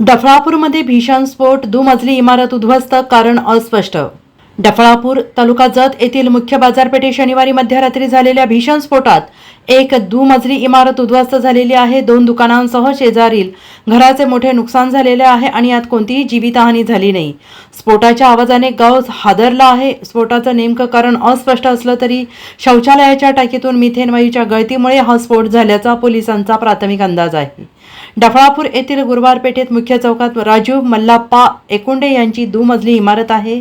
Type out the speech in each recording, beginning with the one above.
डफळापूरमध्ये भीषण स्फोट दुमजली इमारत उद्ध्वस्त कारण अस्पष्ट. डफळापूर तालुका जत येथील मुख्य बाजारपेठे शनिवारी मध्यरात्री झालेल्या भीषण स्फोटात एक दुमजली इमारत उद्ध्वस्त झालेली आहे. दोन दुकानांसह शेजारील घराचे मोठे नुकसान झालेले आहे आणि यात कोणतीही जीवितहानी झाली नाही. स्फोटाच्या आवाजाने गाव हादरला आहे. स्फोटाचं नेमकं कारण अस्पष्ट असलं तरी शौचालयाच्या टाकीतून मिथेन वायूच्या गळतीमुळे हा स्फोट झाल्याचा पोलिसांचा प्राथमिक अंदाज आहे. डफळापूर येथील गुरुवार पेठेत मुख्य चौकात राजू मल्लाप्पा एकुंडे यांची दुमजली इमारत आहे.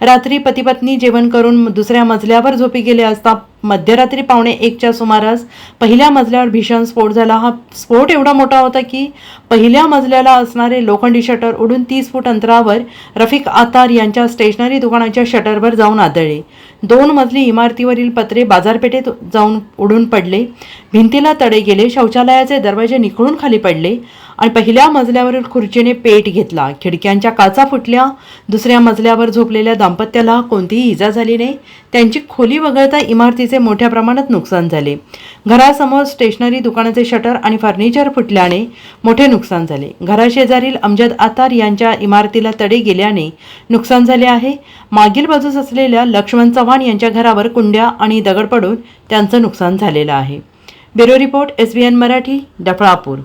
रात्री पतीपत्नी जेवण करून दुसऱ्या मजल्यावर झोपी गेले असता मध्यरात्री पावणे एकच्या सुमारास पहिल्या मजल्यावर भीषण स्फोट झाला. हा स्फोट एवढा मोठा होता की पहिल्या मजल्याला असणारे लोखंडी शटर उडून तीस फूट अंतरावर रफिक आतार यांच्या स्टेशनरी दुकानाच्या शटरवर जाऊन आदळले. दोन मजली इमारतीवरील पत्रे बाजारपेठेत जाऊन उडून पडले. भिंतीला तडे गेले. शौचालयाचे दरवाजे निखळून खाली पडले. आणि पहिल्या मजल्यावरील खुर्चीने पेट घेतला. खिडक्यांच्या काचा फुटल्या. दुसऱ्या मजल्यावर झोपलेल्या दाम्पत्याला कोणतीही इजा झाली नाही. त्यांची खोली वगळता इमारतीचे मोठ्या प्रमाणात नुकसान झाले. घरासमोर स्टेशनरी दुकानाचे शटर आणि फर्निचर फुटल्याने मोठे नुकसान झाले. घराशेजारील अमजद आतार यांच्या इमारतीला तडे गेल्याने नुकसान झाले आहे. मागील बाजूस असलेल्या लक्ष्मण चव्हाण यांच्या घरावर कुंड्या आणि दगड पडून त्यांचं नुकसान झालेलं आहे. Bureau report S B N Marathi Daphalapur.